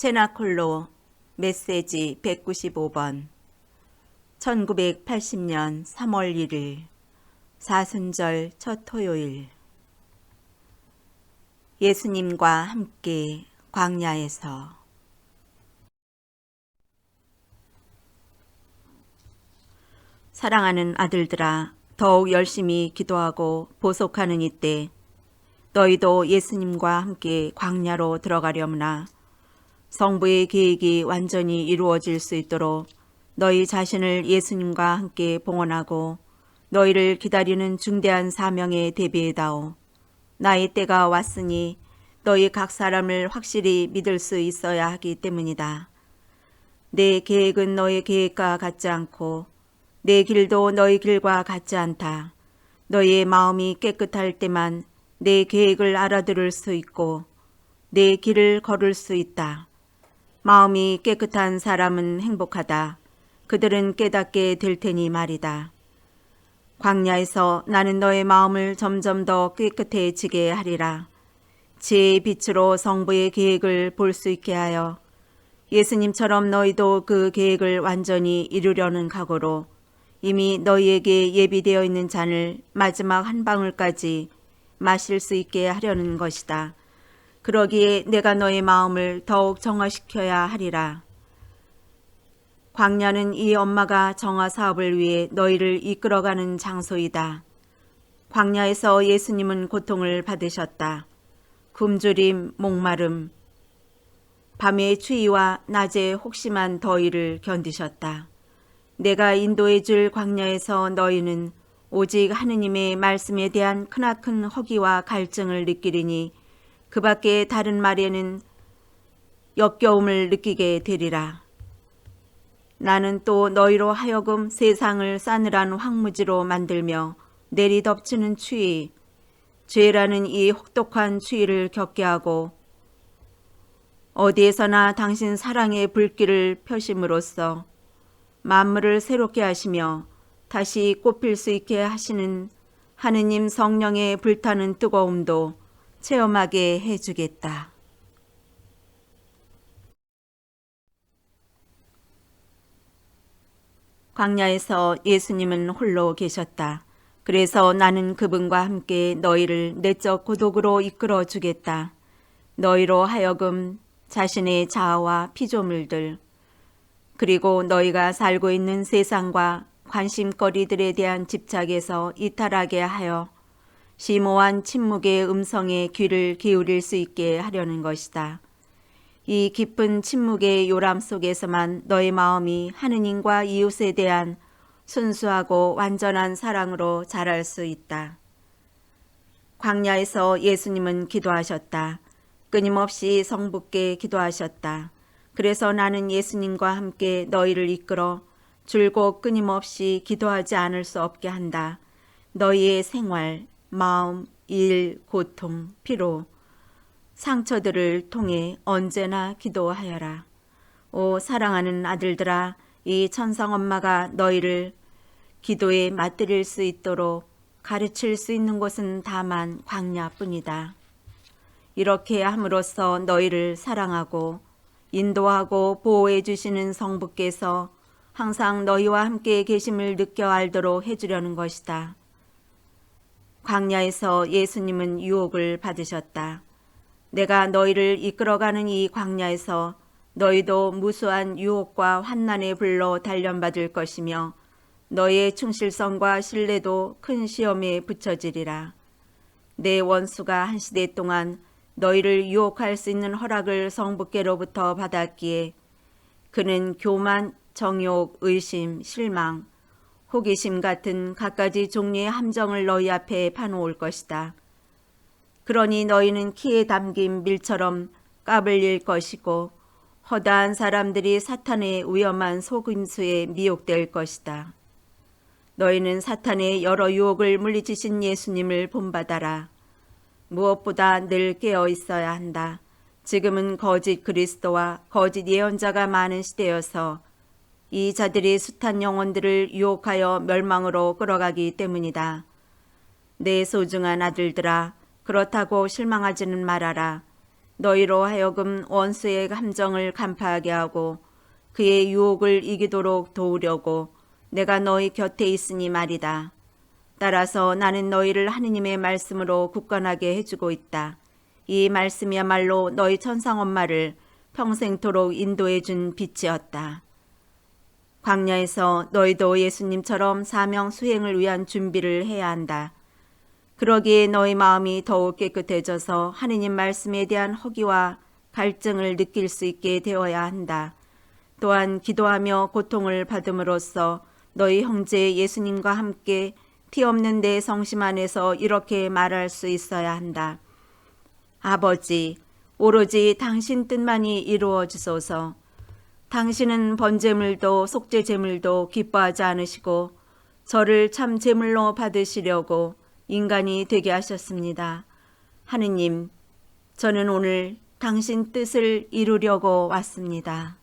체나콜로 메시지 195번 1980년 3월 1일 사순절 첫 토요일. 예수님과 함께 광야에서. 사랑하는 아들들아 더욱 열심히 기도하고 보속하는 이때 너희도 예수님과 함께 광야로 들어가려무나 성부의 계획이 완전히 이루어질 수 있도록 너희 자신을 예수님과 함께 봉헌하고 너희를 기다리는 중대한 사명에 대비해다오. 나의 때가 왔으니 너희 각 사람을 확실히 믿을 수 있어야 하기 때문이다. 내 계획은 너희 계획과 같지 않고 내 길도 너희 길과 같지 않다. 너희의 마음이 깨끗할 때만 내 계획을 알아들을 수 있고 내 길을 걸을 수 있다. 마음이 깨끗한 사람은 행복하다. 그들은 깨닫게 될 테니 말이다. 광야에서 나는 너의 마음을 점점 더 깨끗해지게 하리라. 지혜의 빛으로 성부의 계획을 볼 수 있게 하여 예수님처럼 너희도 그 계획을 완전히 이루려는 각오로 이미 너희에게 예비되어 있는 잔을 마지막 한 방울까지 마실 수 있게 하려는 것이다. 그러기에 내가 너의 마음을 더욱 정화시켜야 하리라. 광야는 이 엄마가 정화 사업을 위해 너희를 이끌어가는 장소이다. 광야에서 예수님은 고통을 받으셨다. 굶주림, 목마름, 밤의 추위와 낮의 혹심한 더위를 견디셨다. 내가 인도해 줄 광야에서 너희는 오직 하느님의 말씀에 대한 크나큰 허기와 갈증을 느끼리니 그 밖에 다른 말에는 역겨움을 느끼게 되리라. 나는 또 너희로 하여금 세상을 싸늘한 황무지로 만들며 내리덮치는 추위, 죄라는 이 혹독한 추위를 겪게 하고 어디에서나 당신 사랑의 불길을 펴심으로써 만물을 새롭게 하시며 다시 꽃필 수 있게 하시는 하느님 성령의 불타는 뜨거움도 체험하게 해주겠다. 광야에서 예수님은 홀로 계셨다. 그래서 나는 그분과 함께 너희를 내적 고독으로 이끌어 주겠다. 너희로 하여금 자신의 자아와 피조물들, 그리고 너희가 살고 있는 세상과 관심거리들에 대한 집착에서 이탈하게 하여 심오한 침묵의 음성에 귀를 기울일 수 있게 하려는 것이다. 이 깊은 침묵의 요람 속에서만 너의 마음이 하느님과 이웃에 대한 순수하고 완전한 사랑으로 자랄 수 있다. 광야에서 예수님은 기도하셨다. 끊임없이 성부께 기도하셨다. 그래서 나는 예수님과 함께 너희를 이끌어 줄곧 끊임없이 기도하지 않을 수 없게 한다. 너희의 생활, 마음, 일, 고통, 피로, 상처들을 통해 언제나 기도하여라. 오 사랑하는 아들들아, 이 천상 엄마가 너희를 기도에 맞들일 수 있도록 가르칠 수 있는 곳은 다만 광야뿐이다. 이렇게 함으로써 너희를 사랑하고 인도하고 보호해 주시는 성부께서 항상 너희와 함께 계심을 느껴 알도록 해주려는 것이다. 광야에서 예수님은 유혹을 받으셨다. 내가 너희를 이끌어가는 이 광야에서 너희도 무수한 유혹과 환난의 불로 단련받을 것이며 너희의 충실성과 신뢰도 큰 시험에 붙여지리라. 내 원수가 한 시대 동안 너희를 유혹할 수 있는 허락을 성부께로부터 받았기에 그는 교만, 정욕, 의심, 실망, 호기심 같은 갖가지 종류의 함정을 너희 앞에 파놓을 것이다. 그러니 너희는 키에 담긴 밀처럼 까불릴 것이고 허다한 사람들이 사탄의 위험한 속임수에 미혹될 것이다. 너희는 사탄의 여러 유혹을 물리치신 예수님을 본받아라. 무엇보다 늘 깨어 있어야 한다. 지금은 거짓 그리스도와 거짓 예언자가 많은 시대여서 이 자들이 숱한 영혼들을 유혹하여 멸망으로 끌어가기 때문이다. 내 소중한 아들들아, 그렇다고 실망하지는 말아라. 너희로 하여금 원수의 함정을 간파하게 하고 그의 유혹을 이기도록 도우려고 내가 너희 곁에 있으니 말이다. 따라서 나는 너희를 하느님의 말씀으로 굳건하게 해주고 있다. 이 말씀이야말로 너희 천상 엄마를 평생토록 인도해 준 빛이었다. 광야에서 너희도 예수님처럼 사명 수행을 위한 준비를 해야 한다. 그러기에 너희 마음이 더욱 깨끗해져서 하느님 말씀에 대한 허기와 갈증을 느낄 수 있게 되어야 한다. 또한 기도하며 고통을 받음으로써 너희 형제 예수님과 함께 피 없는 내 성심 안에서 이렇게 말할 수 있어야 한다. 아버지, 오로지 당신 뜻만이 이루어 주소서. 당신은 번제물도 속죄제물도 기뻐하지 않으시고 저를 참 제물로 받으시려고 인간이 되게 하셨습니다. 하느님, 저는 오늘 당신 뜻을 이루려고 왔습니다.